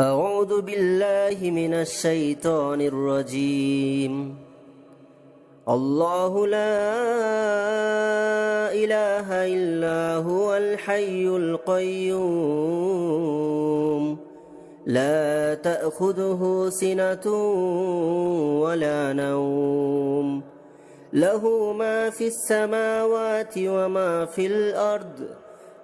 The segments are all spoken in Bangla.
أعوذ بالله من الشيطان الرجيم. الله لا إله إلا هو الحي القيوم. لا تأخذه سنة ولا نوم. له ما في السماوات وما في الأرض.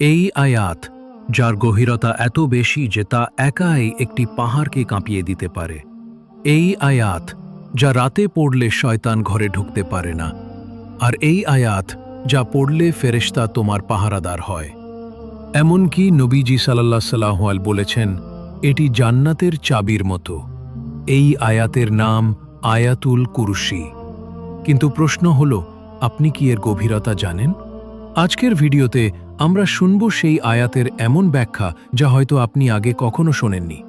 এই আয়াত, যার গভীরতা এত বেশি যে তা একাই একটি পাহাড়কে কাঁপিয়ে দিতে পারে। এই আয়াত, যা রাতে পড়লে শয়তান ঘরে ঢুকতে পারে না। আর এই আয়াত, যা পড়লে ফেরেশতা তোমার পাহারাদার হয়। এমনকি নবীজি সাল্লাহ সাল্লাহাল বলেছেন, এটি জান্নাতের চাবির মতো। এই আয়াতের নাম আয়াতুল কুরসি কিন্তু প্রশ্ন হল আপনি কি এর গভীরতা জানেন? আজকের ভিডিওতে আমরা শুনব সেই আয়াতের এমন ব্যাখ্যা যা হয়তো আপনি আগে কখনো শোনেননি।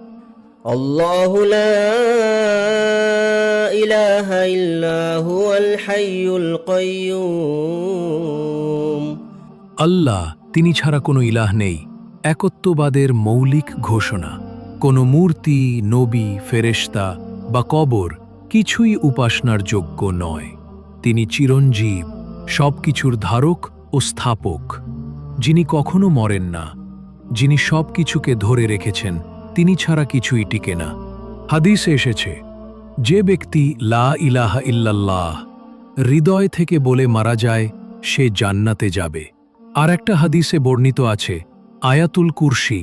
আল্লাহ তিনি ছাড়া কোনো ইলাহ নেই একত্ববাদের মৌলিক ঘোষণা। কোনো মূর্তি নবী ফেরেশতা বা কবর কিছুই উপাসনার যোগ্য নয়। তিনি চিরঞ্জীব, সবকিছুর ধারক ও স্থাপক। যিনি কখনো মরেন না, যিনি সবকিছুকে ধরে রেখেছেন, তিনি ছাড়া কিছুই টিকে না। হাদিসে এসেছে, যে ব্যক্তি লা ইলাহা ইল্লাল্লাহ, হৃদয় থেকে বলে মারা যায়, সে জান্নাতে যাবে। আর একটা হাদিসে বর্ণিত আছে, আয়াতুল কুরসি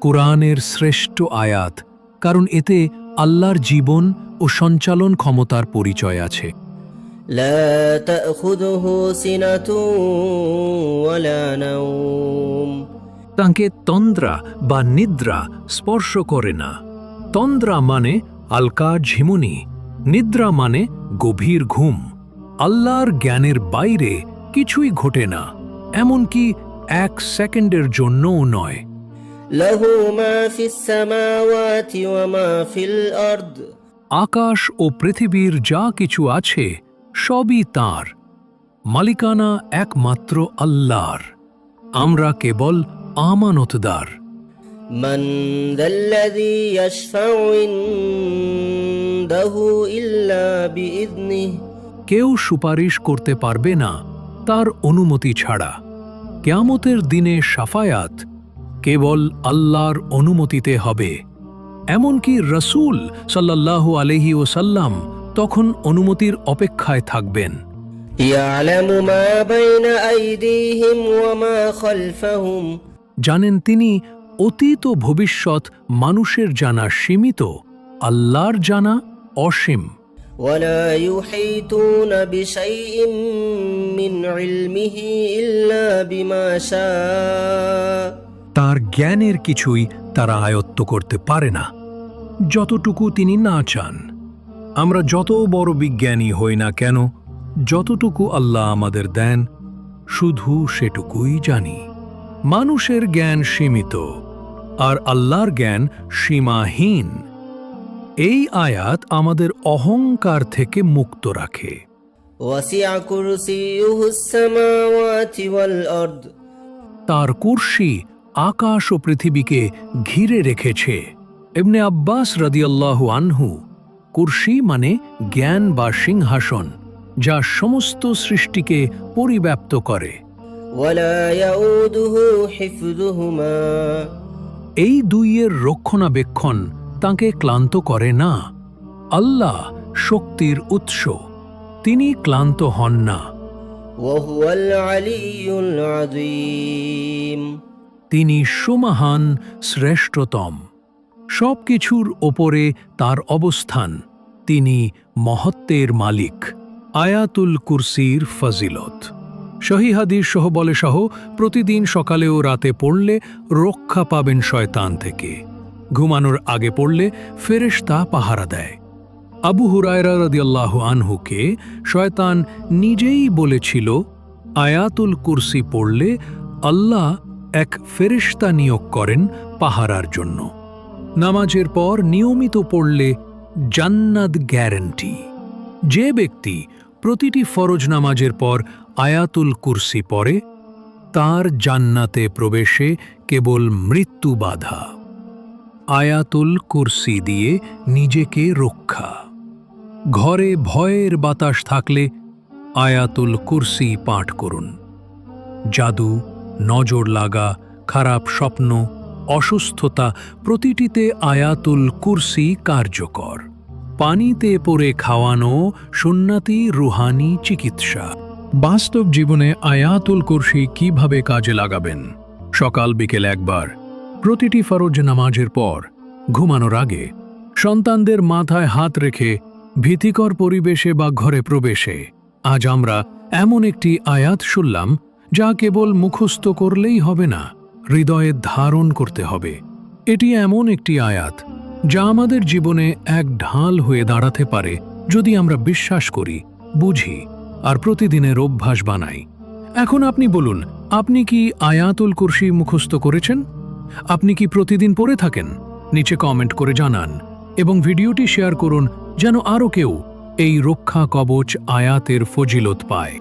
কোরআনের শ্রেষ্ঠ আয়াত, কারণ এতে আল্লাহর জীবন ও সঞ্চালন ক্ষমতার পরিচয় আছে। لا تأخذه سنة ولا نوم তাকে তন্দ্রা বা নিদ্রা স্পর্শ করে না তন্দ্রা মানে আলকা ঝিমুনি নিদ্রা মানে গভীর ঘুম আল্লাহর জ্ঞানের বাইরে কিছুই ঘটে না এমনকি এক সেকেন্ডের জন্যও নয় له ما في السماوات وما في الأرض আকাশ ও পৃথিবীর যা কিছু আছে সবই তার মালিকানা একমাত্র আল্লাহর আমরা কেবল আমানতদার من ذا الذي يشفع عنده إلا بإذنه কেউ সুপারিশ করতে পারবে না তার অনুমতি ছাড়া কেয়ামতের দিনে সাফায়াত কেবল আল্লাহর অনুমতিতে হবে এমনকি রসুল সাল্লাল্লাহু আলহি ওসাল্লাম তখন অনুমতির অপেক্ষায় থাকবেন يعلم ما بين أيديهم وما خلفهم জানেন তিনি অতীত ও ভবিষ্যৎ মানুষের জানা সীমিত আল্লাহর জানা অসীম ولا يحيطون بشيء من علمه إلا بما شاء তার জ্ঞানের কিছুই তারা আয়ত্ত করতে পারে না যতটুকু তিনি না চান আমরা যত বড় বিজ্ঞানী হই না কেন যতটুকু আল্লাহ আমাদের দেন শুধু সেটুকুই জানি। মানুষের জ্ঞান সীমিত আর আল্লাহর জ্ঞান সীমাহীন। এই আয়াত আমাদের অহংকার থেকে মুক্ত রাখে। তার কুর্সি আকাশ ও পৃথিবীকে ঘিরে রেখেছে। এমনি আব্বাস রাজিয়াল্লাহ আনহু কুর্সি মানে জ্ঞান বা সিংহাসন যা সমস্ত সৃষ্টিকে পরিব্যাপ্ত করে। এই দুইয়ের রক্ষণাবেক্ষণ তাকে ক্লান্ত করে না। আল্লাহ শক্তির উৎস তিনি ক্লান্ত হন না। তিনি সুমহান শ্রেষ্ঠতম। সব কিছুর ওপরে তার অবস্থান। তিনি মহত্বের মালিক। আয়াতুল কুরসির ফজিলত। সহি হাদিস সহ বলে সহ প্রতিদিন সকালে ও রাতে পড়লে রক্ষা পাবেন শয়তান থেকে। ঘুমানোর আগে পড়লে ফেরেশতা পাহারা দেয়। আবু হুরায়রা রদিয়াল্লাহ আনহুকে শয়তান নিজেই বলেছিল, আয়াতুল কুরসি পড়লে আল্লাহ এক ফেরেশতা নিয়োগ করেন পাহারার জন্য। নামাজের পর নিয়মিত পড়লে জান্নাত গ্যারান্টি। যে ব্যক্তি প্রতিটি ফরজ নামাজের পর আয়াতুল কুরসি পড়ে, তার জান্নাতে প্রবেশে কেবল মৃত্যু বাধা। আয়াতুল কুরসি দিয়ে নিজেকে রক্ষা। ঘরে ভয়ের বাতাস থাকলে আয়াতুল কুরসি পাঠ করুন। জাদু, নজর লাগা, খারাপ স্বপ্ন অসুস্থতা প্রতিটিতে আয়াতুল কুরসি কার্যকর। পানিতে পরে খাওয়ানো সুন্নাতি রুহানি চিকিৎসা। বাস্তব জীবনে আয়াতুল কুরসি কীভাবে কাজে লাগাবেন? সকাল বিকেল একবার। প্রতিটি ফরজ নামাজের পর। ঘুমানোর আগে। সন্তানদের মাথায় হাত রেখে ভীতিকর পরিবেশে বা ঘরে প্রবেশে। আজ আমরা এমন একটি আয়াত শুনলাম, যা কেবল মুখস্থ করলেই হবে না। হৃদয়ে ধারণ করতে হবে। এটি এমন একটি আয়াত, যা আমাদের জীবনে এক ঢাল হয়ে দাঁড়াতে পারে যদি আমরা বিশ্বাস করি, বুঝি, আর প্রতিদিনের অভ্যাস বানাই। এখন আপনি বলুন, আপনি কি আয়াতুল কুরসি মুখস্থ করেছেন? আপনি কি প্রতিদিন পড়ে থাকেন? নিচে কমেন্ট করে জানান এবং ভিডিওটি শেয়ার করুন যেন আরও কেউ এই রক্ষা কবচ আয়াতের ফজিলত পায়।